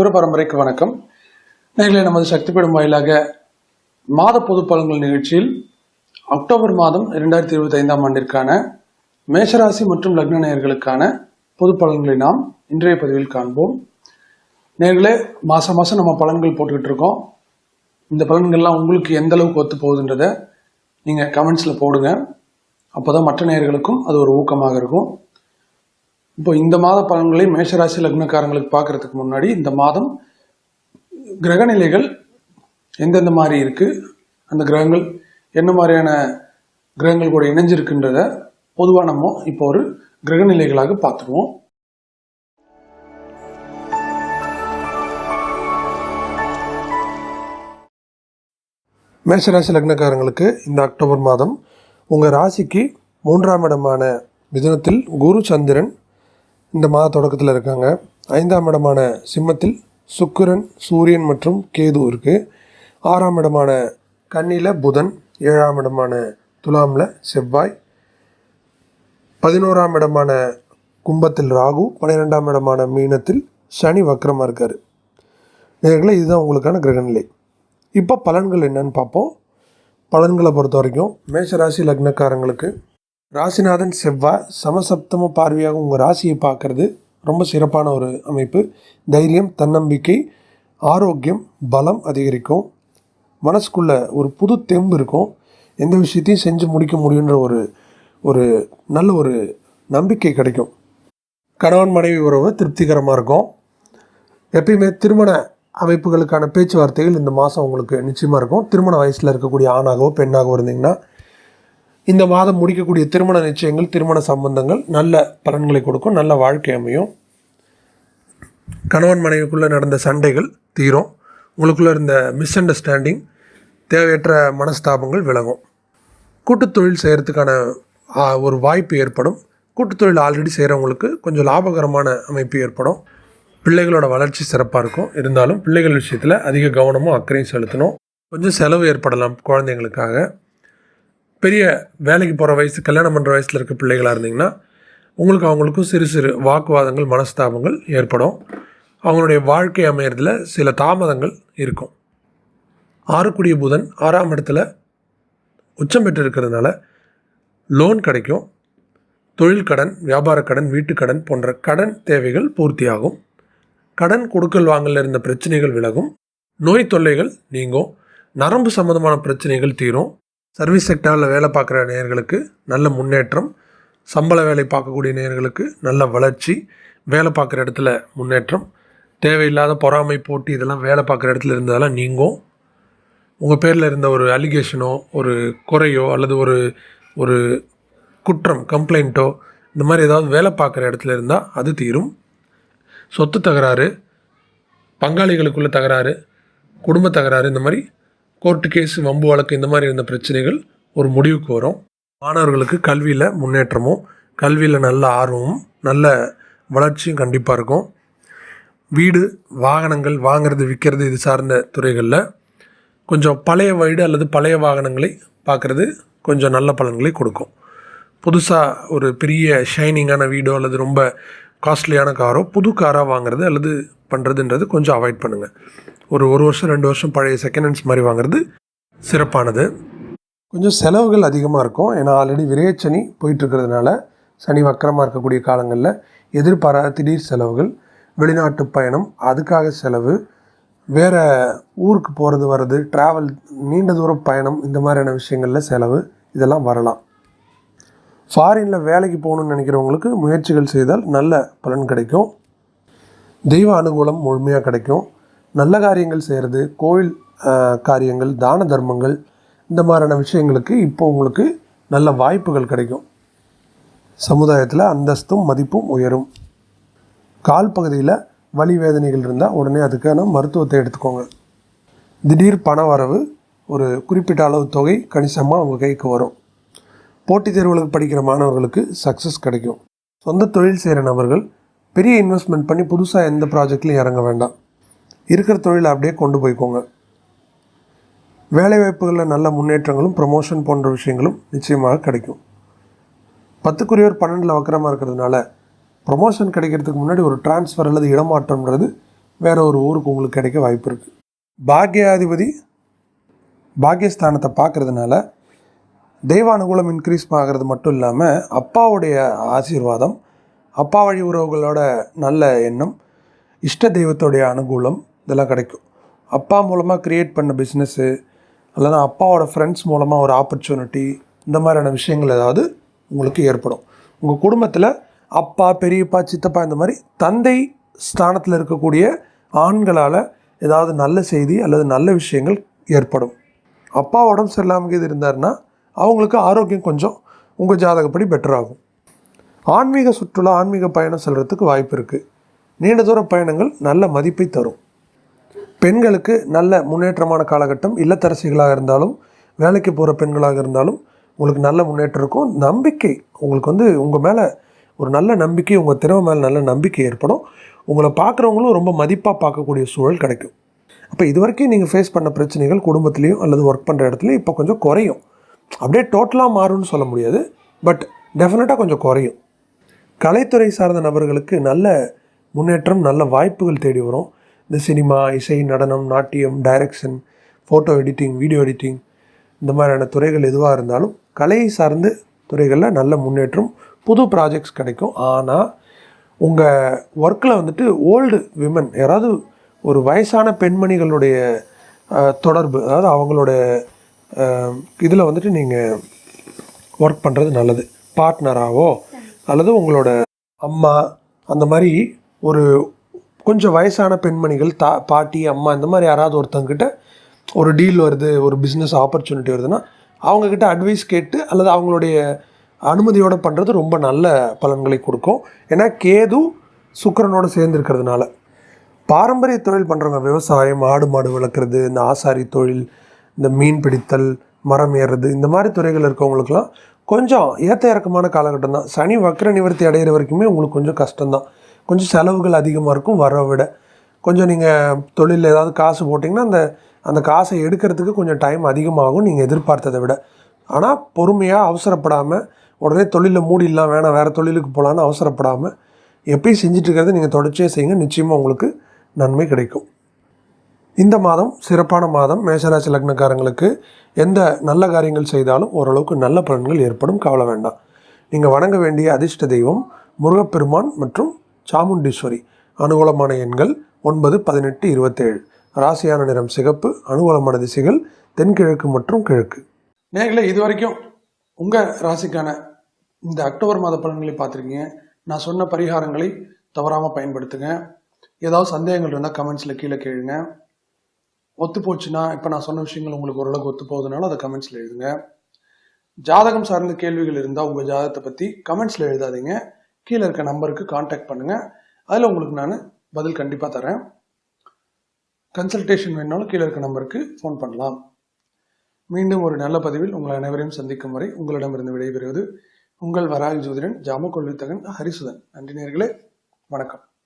குரு பரம்பரைக்கு வணக்கம். நேர்களை நமது சக்தி பீடம் வாயிலாக மாத பொது பலன்கள் நிகழ்ச்சியில் அக்டோபர் மாதம் இரண்டாயிரத்தி இருபத்தி ஐந்தாம் ஆண்டிற்கான மேஷராசி மற்றும் லக்ன நேயர்களுக்கான பொது பலன்களை நாம் இன்றைய பதிவில் காண்போம். நேர்களே மாசம் மாசம் நம்ம பலன்கள் போட்டுக்கிட்டு இருக்கோம். இந்த பலன்கள்லாம் உங்களுக்கு எந்த அளவுக்கு ஒத்து போகுதுன்றதை நீங்கள் கமெண்ட்ஸில் போடுங்க. அப்போதான் மற்ற நேயர்களுக்கும் அது ஒரு ஊக்கமாக இருக்கும். இப்போ இந்த மாத பலன்களை மேஷராசி லக்னக்காரங்களுக்கு பார்க்கறதுக்கு முன்னாடி இந்த மாதம் கிரகநிலைகள் எந்தெந்த மாதிரி இருக்கு? அந்த கிரகங்கள் என்ன மாதிரியான கிரகங்கள் கூட இணைஞ்சிருக்குன்றத பொதுவாக நம்ம இப்போ ஒரு கிரகநிலைகளாக பார்த்துருவோம் மேஷராசி லக்னக்காரங்களுக்கு இந்த அக்டோபர் மாதம் உங்கள் ராசிக்கு மூன்றாம் இடமான மிதனத்தில் குரு சந்திரன் இந்த மாத தொடக்கத்தில் இருக்காங்க. ஐந்தாம் இடமான சிம்மத்தில் சுக்கிரன் சூரியன் மற்றும் கேது இருக்குது ஆறாம் இடமான கன்னியில் புதன் ஏழாம் இடமான துலாமில் செவ்வாய். பதினோராம் இடமான கும்பத்தில் ராகு பன்னிரெண்டாம் இடமான மீனத்தில் சனி வக்கரமாக இருக்கார். நேர்களை இதுதான் உங்களுக்கான கிரகநிலை. இப்போ பலன்கள் என்னன்னு பார்ப்போம். பலன்களை பொறுத்த வரைக்கும் மேஷராசி லக்னக்காரங்களுக்கு ராசிநாதன் செவ்வாய் சமசப்தம பார்வையாக உங்கள் ராசியை பார்க்கறது ரொம்ப சிறப்பான ஒரு அமைப்பு. தைரியம் தன்னம்பிக்கை ஆரோக்கியம் பலம் அதிகரிக்கும். மனசுக்குள்ள ஒரு புது தெம்பு இருக்கும். எந்த விஷயத்தையும் செஞ்சு முடிக்க முடியுன்ற ஒரு ஒரு நல்ல ஒரு நம்பிக்கை கிடைக்கும். கணவன் மனைவி உறவு திருப்திகரமாக இருக்கும். எப்பயுமே திருமண அமைப்புகளுக்கான பேச்சுவார்த்தைகள் இந்த மாதம் உங்களுக்கு நிச்சயமாக இருக்கும். திருமண வயசில் இருக்கக்கூடிய ஆணாகவோ பெண்ணாகவோ இருந்தீங்கன்னா இந்த மாதம் முடிக்கக்கூடிய திருமண நிச்சயங்கள் திருமண சம்பந்தங்கள் நல்ல பலன்களை கொடுக்கும் நல்ல வாழ்க்கை அமையும். கணவன் மனைவிக்குள்ளே நடந்த சண்டைகள் தீரும். உங்களுக்குள்ளே இருந்த மிஸ் அண்டர்ஸ்டாண்டிங் தேவையற்ற மனஸ்தாபங்கள் விலகும். கூட்டுத்தொழில் செய்கிறதுக்கான ஒரு வாய்ப்பு ஏற்படும். கூட்டுத்தொழில் ஆல்ரெடி செய்கிறவங்களுக்கு கொஞ்சம் லாபகரமான அமைப்பு ஏற்படும். பிள்ளைகளோட வளர்ச்சி சிறப்பாக இருக்கும். இருந்தாலும் பிள்ளைகள் விஷயத்தில் அதிக கவனமும் அக்கறையும் செலுத்தணும். கொஞ்சம் செலவு ஏற்படலாம் குழந்தைங்களுக்காக. பெரிய வேலைக்கு போகிற வயசு கல்யாணம் பண்ணுற வயசில் இருக்க பிள்ளைகளாக இருந்தீங்கன்னா உங்களுக்கு அவங்களுக்கும் சிறு சிறு வாக்குவாதங்கள் மனஸ்தாபங்கள் ஏற்படும். அவங்களுடைய வாழ்க்கை அமையறதுல சில தாமதங்கள் இருக்கும். ஆறுக்குடிய புதன் ஆறாம் இடத்துல உச்சம் பெற்று இருக்கிறதுனால லோன் கிடைக்கும். தொழில் கடன் வியாபார கடன் வீட்டுக்கடன் போன்ற கடன் தேவைகள் பூர்த்தியாகும். கடன் கொடுக்கல் வாங்கல இருந்த பிரச்சனைகள் விலகும். நோய் தொல்லைகள் நீங்கும். நரம்பு சம்பந்தமான பிரச்சனைகள் தீரும். சர்வீஸ் செக்டாரில் வேலை பார்க்குற நேயர்களுக்கு நல்ல முன்னேற்றம் சம்பள வேலை பார்க்கக்கூடிய நேயர்களுக்கு நல்ல வளர்ச்சி வேலை பார்க்குற இடத்துல முன்னேற்றம் தேவையில்லாத பொறாமை போட்டி இதெல்லாம் வேலை பார்க்குற இடத்துல இருந்ததெல்லாம் நீங்கும். உங்கள் பேரில் இருந்த ஒரு அலிகேஷனோ ஒரு குறையோ அல்லது ஒரு ஒரு குற்றம் கம்ப்ளைண்ட்டோ இந்த மாதிரி ஏதாவது வேலை பார்க்குற இடத்துல இருந்தால் அது தீரும். சொத்து தகராறு பங்காளிகளுக்குள்ள தகராறு குடும்ப தகராறு இந்த மாதிரி கோர்ட்டு கேஸ் வம்பு வழக்கு இந்த மாதிரி இருந்த பிரச்சனைகள் ஒரு முடிவுக்கு வரும். மாணவர்களுக்கு கல்வியில் முன்னேற்றமும் கல்வியில் நல்ல ஆர்வமும் நல்ல வளர்ச்சியும் கண்டிப்பாக இருக்கும். வீடு வாகனங்கள் வாங்குறது விற்கிறது இது சார்ந்த துறைகளில் கொஞ்சம் பழைய வீடு அல்லது பழைய வாகனங்களை பார்க்குறது கொஞ்சம் நல்ல பலன்களை கொடுக்கும். புதுசாக ஒரு பெரிய ஷைனிங்கான வீடோ அல்லது ரொம்ப காஸ்ட்லியான காரோ புது காராக வாங்குறது அல்லது பண்ணுறதுன்றது கொஞ்சம் அவாய்ட் பண்ணுங்கள் ஒரு ஒரு வருஷம் ரெண்டு வருஷம் பழைய செகண்ட் ஹேண்ட்ஸ் மாதிரி வாங்குறது சிறப்பானது. கொஞ்சம் செலவுகள் அதிகமாக இருக்கும். ஏன்னா ஆல்ரெடி விரையச்சனி போயிட்டுருக்கிறதுனால சனி வக்கரமாக இருக்கக்கூடிய காலங்களில் எதிர்பாராத திடீர் செலவுகள் வெளிநாட்டு பயணம் அதுக்காக செலவு வேறு ஊருக்கு போகிறது வர்றது ட்ராவல் நீண்ட தூர பயணம் இந்த மாதிரியான விஷயங்களில் செலவு இதெல்லாம் வரலாம். ஃபாரினில் வேலைக்கு போகணும்னு நினைக்கிறவங்களுக்கு முயற்சிகள் செய்தால் நல்ல பலன் கிடைக்கும். தெய்வ அனுகூலம் முழுமையாக கிடைக்கும். நல்ல காரியங்கள் செய்கிறது கோயில் காரியங்கள் தான தர்மங்கள் இந்த மாதிரியான விஷயங்களுக்கு இப்போ உங்களுக்கு நல்ல வாய்ப்புகள் கிடைக்கும். சமுதாயத்தில் அந்தஸ்தும் மதிப்பும் உயரும். கால் பகுதியில் வலி வேதனைகள் இருந்தால் உடனே அதுக்கான மருத்துவத்தை எடுத்துக்கோங்க. திடீர் பண வரவு ஒரு குறிப்பிட்ட அளவு தொகை கணிசமாக உங்கள் கைக்கு வரும். போட்டித் தேர்வுகளுக்கு படிக்கிற மாணவர்களுக்கு சக்ஸஸ் கிடைக்கும். சொந்த தொழில் செய்கிற நபர்கள் பெரிய இன்வெஸ்ட்மெண்ட் பண்ணி புதுசாக எந்த ப்ராஜெக்ட்லையும் இறங்க வேண்டாம். இருக்கிற தொழிலை அப்படியே கொண்டு போய்க்கோங்க. வேலைவாய்ப்புகளில் நல்ல முன்னேற்றங்களும் ப்ரமோஷன் போன்ற விஷயங்களும் நிச்சயமாக கிடைக்கும். பத்துக்குரியவர் பன்னெண்டில் வக்கரமாக இருக்கிறதுனால ப்ரொமோஷன் கிடைக்கிறதுக்கு முன்னாடி ஒரு ட்ரான்ஸ்ஃபர் அல்லது இடமாற்றம்ன்றது வேறு ஒரு ஊருக்கு உங்களுக்கு கிடைக்க வாய்ப்பு இருக்குது பாக்யாதிபதி பாக்கியஸ்தானத்தை பார்க்கறதுனால தெய்வ அனுகூலம் இன்க்ரீஸ் ஆகிறது மட்டும் இல்லாமல் அப்பாவுடைய ஆசீர்வாதம் அப்பா வழி உறவுகளோட நல்ல எண்ணம் இஷ்ட தெய்வத்தோடைய அனுகூலம் இதெல்லாம் கிடைக்கும். அப்பா மூலமாக க்ரியேட் பண்ண பிஸ்னஸ்ஸு அல்லது அப்பாவோட ஃப்ரெண்ட்ஸ் மூலமாக ஒரு ஆப்பர்ச்சுனிட்டி இந்த மாதிரியான விஷயங்கள் ஏதாவது உங்களுக்கு ஏற்படும். உங்கள் குடும்பத்தில் அப்பா பெரியப்பா சித்தப்பா இந்த மாதிரி தந்தை ஸ்தானத்தில் இருக்கக்கூடிய ஆண்களால் ஏதாவது நல்ல செய்தி அல்லது நல்ல விஷயங்கள் ஏற்படும். அப்பா உடம்பு சரியில்லாமல் இது இருந்தாருன்னா அவங்களுக்கு ஆரோக்கியம் கொஞ்சம் உங்கள் ஜாதகப்படி பெட்டர் ஆகும். ஆன்மீக சுற்றுலா ஆன்மீக பயணம் செல்கிறதுக்கு வாய்ப்பு இருக்குது நீண்ட தூர பயணங்கள் நல்ல மதிப்பை தரும். பெண்களுக்கு நல்ல முன்னேற்றமான காலகட்டம் இல்லத்தரசிகளாக இருந்தாலும் வேலைக்கு போகிற பெண்களாக இருந்தாலும் உங்களுக்கு நல்ல முன்னேற்றம் இருக்கும். நம்பிக்கை உங்களுக்கு வந்து உங்கள் மேலே ஒரு நல்ல நம்பிக்கை உங்கள் திறமை மேலே நல்ல நம்பிக்கை ஏற்படும். உங்களை பார்க்குறவங்களும் ரொம்ப மதிப்பாக பார்க்கக்கூடிய சூழல் கிடைக்கும். அப்போ இது வரைக்கும் நீங்கள் ஃபேஸ் பண்ண பிரச்சனைகள் குடும்பத்துலேயும் அல்லது ஒர்க் பண்ணுற இடத்துலையும் இப்போ கொஞ்சம் குறையும். அப்படியே டோட்டலாக மாறும்னு சொல்ல முடியாது பட் டெஃபினட்டாக கொஞ்சம் குறையும். கலைத்துறை சார்ந்த நபர்களுக்கு நல்ல முன்னேற்றம் நல்ல வாய்ப்புகள் தேடி வரும். இந்த சினிமா இசை நடனம் நாட்டியம் direction photo editing video editing இந்த மாதிரியான துறைகள் எதுவாக இருந்தாலும் கலையை சார்ந்த துறைகளில் நல்ல முன்னேற்றம் புது ப்ராஜெக்ட்ஸ் கிடைக்கும். ஆனால் உங்கள் ஒர்க்கில் வந்துட்டு ஓல்டு விமன் யாராவது ஒரு வயசான பெண்மணிகளுடைய தொடர்பு அதாவது அவங்களோட இதில் வந்துட்டு நீங்கள் ஒர்க் பண்ணுறது நல்லது. பார்ட்னராகவோ அல்லது உங்களோட அம்மா அந்த மாதிரி ஒரு கொஞ்சம் வயசான பெண்மணிகள் தா பாட்டி அம்மா இந்த மாதிரி யாராவது ஒருத்தங்கிட்ட ஒரு டீல் வருது ஒரு பிஸ்னஸ் ஆப்பர்ச்சுனிட்டி வருதுன்னா அவங்கக்கிட்ட அட்வைஸ் கேட்டு அல்லது அவங்களுடைய அனுமதியோடு பண்ணுறது ரொம்ப நல்ல பலன்களை கொடுக்கும். ஏன்னா கேது சுக்கரனோடு சேர்ந்துருக்கிறதுனால. பாரம்பரிய தொழில் பண்ணுறவங்க விவசாயம் ஆடு மாடு வளர்க்குறது இந்த ஆசாரி தொழில் இந்த மீன் பிடித்தல் மரம் ஏறுறது இந்த மாதிரி துறைகள் இருக்கவங்களுக்குலாம் கொஞ்சம் ஏற்ற இறக்கமான காலகட்டம் தான். சனி வக்கர நிவர்த்தி அடைகிற வரைக்குமே உங்களுக்கு கொஞ்சம் கஷ்டம்தான். கொஞ்சம் செலவுகள் அதிகமாக இருக்கும் வர விட. கொஞ்சம் நீங்கள் தொழிலில் ஏதாவது காசு போட்டிங்கன்னா அந்த அந்த காசை எடுக்கிறதுக்கு கொஞ்சம் டைம் அதிகமாகும் நீங்கள் எதிர்பார்த்ததை விட. ஆனால் பொறுமையாக அவசரப்படாமல் உடனே தொழிலில் மூடிடலாம் வேணாம் வேறு தொழிலுக்கு போகலான்னு அவசரப்படாமல் எப்பயும் செஞ்சுட்டு இருக்கிறத நீங்கள் தொடர்ச்சியாக செய்யுங்க. நிச்சயமாக உங்களுக்கு நன்மை கிடைக்கும். இந்த மாதம் சிறப்பான மாதம். மேஷராசி லக்னக்காரங்களுக்கு எந்த நல்ல காரியங்கள் செய்தாலும் ஓரளவுக்கு நல்ல பலன்கள் ஏற்படும். கவலை வேண்டாம். நீங்கள் வணங்க வேண்டிய அதிர்ஷ்ட தெய்வம் முருகப்பெருமான் மற்றும் சாமுண்டீஸ்வரி. அனுகூலமான எண்கள் ஒன்பது பதினெட்டு இருபத்தேழு. ராசியான நிறம் சிகப்பு அனுகூலமான திசைகள் தென்கிழக்கு மற்றும் கிழக்கு. நேர்களை இது வரைக்கும் உங்கள் ராசிக்கான இந்த அக்டோபர் மாத பலன்களை பார்த்துருக்கீங்க. நான் சொன்ன பரிகாரங்களை தவறாமல் பயன்படுத்துங்க. ஏதாவது சந்தேகங்கள் இருந்தால் கமெண்ட்ஸில் கீழே கேளுங்க. ஒத்து போச்சுன்னா இப்போ நான் சொன்ன விஷயங்கள் உங்களுக்கு ஓரளவுக்கு ஒத்து போகுதுனால அதை கமெண்ட்ஸில் எழுதுங்க. ஜாதகம் சார்ந்த கேள்விகள் இருந்தால் உங்கள் ஜாதகத்தை பற்றி கமெண்ட்ஸில் எழுதாதீங்க. கீழே இருக்க நம்பருக்கு காண்டாக்ட் பண்ணுங்கள் அதில் உங்களுக்கு நான் பதில் கண்டிப்பாக தரேன். கன்சல்டேஷன் வேணாலும் கீழே இருக்க நம்பருக்கு ஃபோன் பண்ணலாம். மீண்டும் ஒரு நல்ல பதிவில் உங்கள் அனைவரையும் சந்திக்கும் வரை உங்களிடமிருந்து விடைபெறுவது உங்கள் வராக ஜோதிடன் ஜாம கொள்வித்தகன் ஹரிசுதன். நன்றி நேர்களே. வணக்கம்.